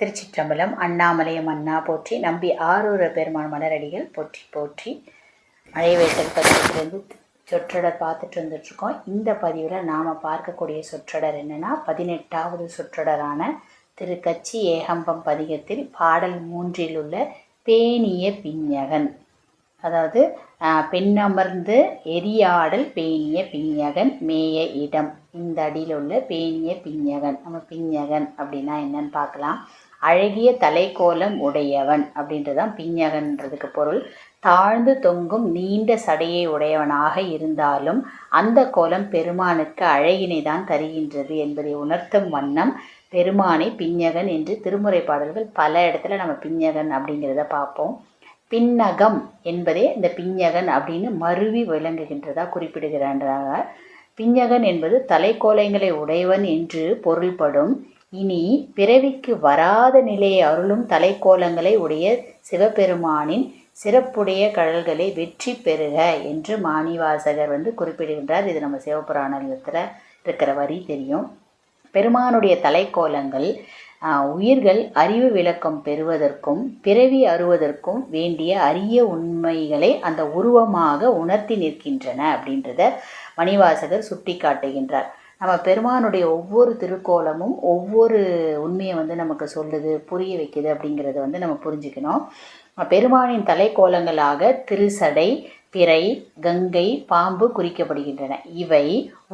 திருச்சிற்றம்பலம் அண்ணாமலையம் அண்ணா போற்றி நம்பி ஆரூர பெருமான் மலரடிகள் போற்றி போற்றி. மழை வேட்டல் பதிவிலிருந்து சொற்றொடர் பார்த்துட்டு வந்துட்ருக்கோம் இந்த பதிவில் நாம் பார்க்கக்கூடிய சொற்றொடர் என்னென்னா பதினெட்டாவது சொற்றொடரான திருக்கச்சி ஏகம்பம் பதிகத்தில் பாடல் மூன்றில் உள்ள பேணிய பிஞ்சகன் அதாவது பெண்ணமர்ந்து எரியாடல் பேணிய பிஞகன் மேய இடம். இந்த அடியில் உள்ள பேணிய பிஞகன் நம்ம பிஞகன் அப்படின்னா என்னன்னு பார்க்கலாம். அழகிய தலைக்கோலம் உடையவன் அப்படின்றதான் பிஞகன்றதுக்கு பொருள். தாழ்ந்து தொங்கும் நீண்ட சடையை உடையவனாக இருந்தாலும் அந்த கோலம் பெருமானுக்கு அழகினை தான் தருகின்றது என்பதை உணர்த்தும் வண்ணம் பெருமானை பிஞகன் என்று திருமுறை பாடல்கள் பல இடத்துல நம்ம பிஞகன் அப்படிங்கிறத பார்ப்போம். பின்னகம் என்பதே இந்த பிஞ்சகன் அப்படின்னு மருவி விளங்குகின்றதா குறிப்பிடுகிறான்றாங்க பிஞ்சகன் என்பது தலைக்கோலைங்களை உடையவன் என்று பொருள்படும். இனி பிறவிக்கு வராத நிலையை அருளும் தலைக்கோலங்களை உடைய சிவபெருமானின் சிறப்புடைய கடல்களை வெற்றி பெறுக என்று மாணிவாசகர் வந்து குறிப்பிடுகின்றார். இது நம்ம சிவபுராணத்தில் இருக்கிற வரி தெரியும். பெருமானுடைய தலைக்கோலங்கள் உயிர்கள் அறிவு விளக்கம் பெறுவதற்கும் பிறவி அறுவதற்கும் வேண்டிய அரிய உண்மைகளை அந்த உருவமாக உணர்த்தி நிற்கின்றன அப்படின்றத மணிவாசகர் சுட்டி காட்டுகின்றார் நம்ம பெருமானுடைய ஒவ்வொரு திருக்கோலமும் ஒவ்வொரு உண்மையை வந்து நமக்கு சொல்லுது புரிய வைக்குது அப்படிங்கிறத வந்து நம்ம புரிஞ்சுக்கணும். பெருமானின் தலைக்கோலங்களாக திருசடை பிறை கங்கை பாம்பு குறிக்கப்படுகின்றன. இவை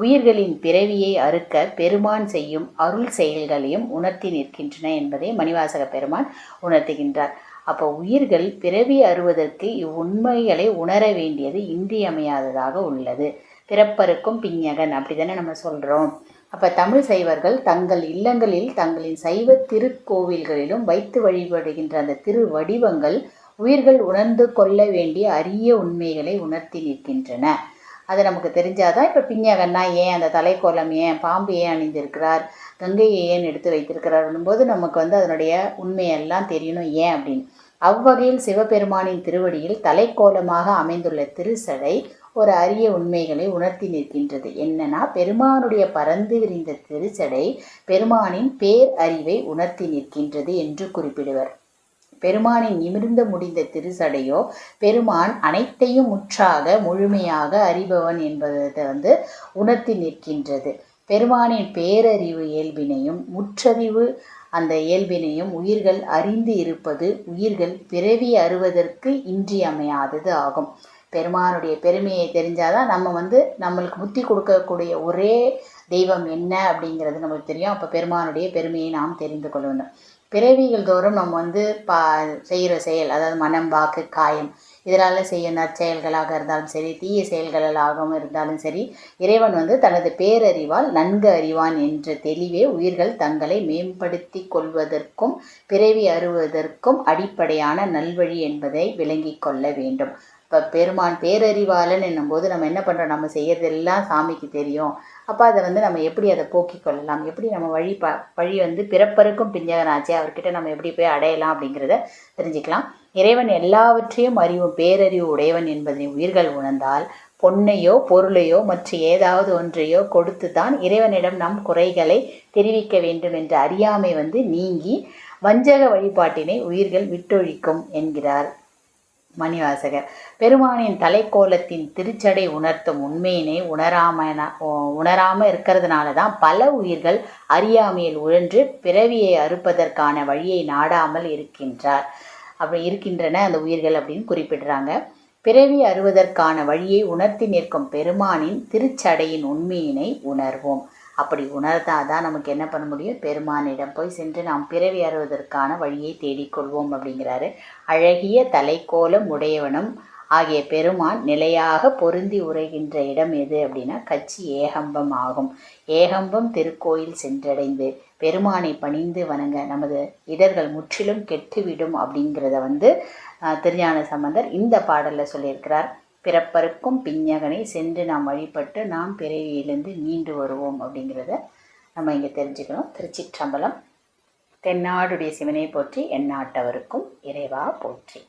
உயிர்களின் பிறவியை அறுக்க பெருமான் செய்யும் அருள் செயல்களையும் உணர்த்தி நிற்கின்றன என்பதை மணிவாசக பெருமான் உணர்த்துகின்றார். அப்போ உயிர்கள் பிறவி அறுவதற்கு இவ்வுண்மைகளை உணர வேண்டியது இன்றியமையாததாக உள்ளது. பிறப்பருக்கும் பிஞகன் அப்படிதானே நம்ம சொல்கிறோம் அப்போ தமிழ் சைவர்கள் தங்கள் இல்லங்களில் தங்களின் சைவ திருக்கோவில்களிலும் வைத்து வழிபடுகின்ற அந்த திரு வடிவங்கள் உயிர்கள் உணர்ந்து கொள்ள வேண்டிய அரிய உண்மைகளை உணர்த்தி நிற்கின்றன. அது நமக்கு தெரிஞ்சாதான் இப்போ பிஞகன்னா ஏன் அந்த தலைக்கோலம் ஏன் பாம்பு ஏன் அணிந்திருக்கிறார் கங்கையை ஏன் எடுத்து வைத்திருக்கிறார் போது நமக்கு வந்து அதனுடைய உண்மையெல்லாம் தெரியணும் ஏன் அப்படின்னு. அவ்வகையில் சிவபெருமானின் திருவடியில் தலைக்கோலமாக அமைந்துள்ள திருசடை ஒரு அரிய உண்மைகளை உணர்த்தி நிற்கின்றது. என்னன்னா பெருமானுடைய பறந்து விரிந்த திருச்சடை பெருமானின் பேர் அறிவை உணர்த்தி நிற்கின்றது என்று குறிப்பிடுவர். பெருமானின் நிமிர்ந்து முடிந்த திருசடையோ பெருமான் அனைத்தையும் முற்றாக முழுமையாக அறிபவன் என்பதை வந்து உணர்த்தி நிற்கின்றது. பெருமானின் பேரறிவு இயல்பினையும் முற்றறிவு அந்த இயல்பினையும் உயிர்கள் அறிந்து இருப்பது உயிர்கள் பிறவி அறுவதற்கு இன்றியமையாதது ஆகும். பெருமானுடைய பெருமையை தெரிஞ்சாதான் நம்ம வந்து நம்மளுக்கு முத்தி கொடுக்கக்கூடிய ஒரே தெய்வம் என்ன அப்படிங்கிறது நமக்கு தெரியும். அப்போ பெருமானுடைய பெருமையை நாம் தெரிந்து கொள்ளணும் பிறவிகள் தோறும் நம்ம வந்து பா செய்கிற செயல் அதாவது மனம் வாக்கு காயம் இதனால் செய்ய நற்செயல்களாக இருந்தாலும் சரி தீய செயல்களாகவும் இருந்தாலும் சரி இறைவன் வந்து தனது பேரறிவால் நன்கு அறிவான் என்ற தெளிவே உயிர்கள் தங்களை மேம்படுத்தி கொள்வதற்கும் பிறவி அறுவதற்கும் அடிப்படையான நல்வழி என்பதை விளங்கி கொள்ள வேண்டும். இப்போ பெருமான் பேரறிவாளன் என்னும்போது நம்ம என்ன பண்ணுறோம் நம்ம செய்யறதெல்லாம் சாமிக்கு தெரியும். அப்போ அதை வந்து நம்ம எப்படி அதை போக்கிக் கொள்ளலாம் எப்படி நம்ம வழி ப வழி வந்து பிறப்பருக்கும் பிஞ்சகனாச்சே அவர்கிட்ட நம்ம எப்படி போய் அடையலாம் அப்படிங்கிறத தெரிஞ்சுக்கலாம். இறைவன் எல்லாவற்றையும் அறிவும் பேரறிவு உடையவன் என்பதை உயிர்கள் உணர்ந்தால் பொன்னையோ பொருளையோ மற்ற ஏதாவது ஒன்றையோ கொடுத்து தான் இறைவனிடம் நம் குறைகளை தெரிவிக்க வேண்டும் என்ற அறியாமை வந்து நீங்கி வஞ்சக வழிபாட்டினை உயிர்கள் விட்டொழிக்கும் என்கிறார். மணிவாசகர். பெருமானின் தலைக்கோலத்தின் திருச்சடை உணர்த்தும் உண்மையினை உணராம உணராம இருக்கிறதுனால தான் பல உயிர்கள் அறியாமையில் உழன்று பிறவியை அறுப்பதற்கான வழியை நாடாமல் இருக்கின்றார். அப்படி இருக்கின்றன அந்த உயிர்கள் அப்படின்னு குறிப்பிடுறாங்க. பிறவி அறுவதற்கான வழியை உணர்த்தி நிற்கும் பெருமானின் திருச்சடையின் உண்மையினை உணர்வோம். அப்படி உணர்ந்தாதான் நமக்கு என்ன பண்ண முடியும்? பெருமானிடம் போய் சென்று நாம் பிறவி அறுவதற்கான வழியை தேடிக்கொள்வோம் அப்படிங்கிறாரு. அழகிய தலைக்கோலம் உடையவனும் ஆகிய பெருமான் நிலையாக பொருந்தி உரைகின்ற இடம் எது அப்படின்னா கச்சி ஏகம்பம் ஆகும். ஏகம்பம் திருக்கோயில் சென்றடைந்து பெருமானை பணிந்து வணங்க நமது இடர்கள் முற்றிலும் கெட்டுவிடும் அப்படிங்கிறத வந்து திருஞான சம்பந்தர் இந்த பாடலில் சொல்லியிருக்கிறார். பிறப்பருக்கும் பிஞகனை சென்று நாம் வழிபட்டு நாம் பிறவியிலிருந்து மீண்டு வருவோம் அப்படிங்கிறத நம்ம இங்கே தெரிஞ்சுக்கணும். திருச்சிற்றம்பலம் தென்னாடுடைய சிவனை போற்றி எந்நாட்டவருக்கும் இறைவா போற்றி.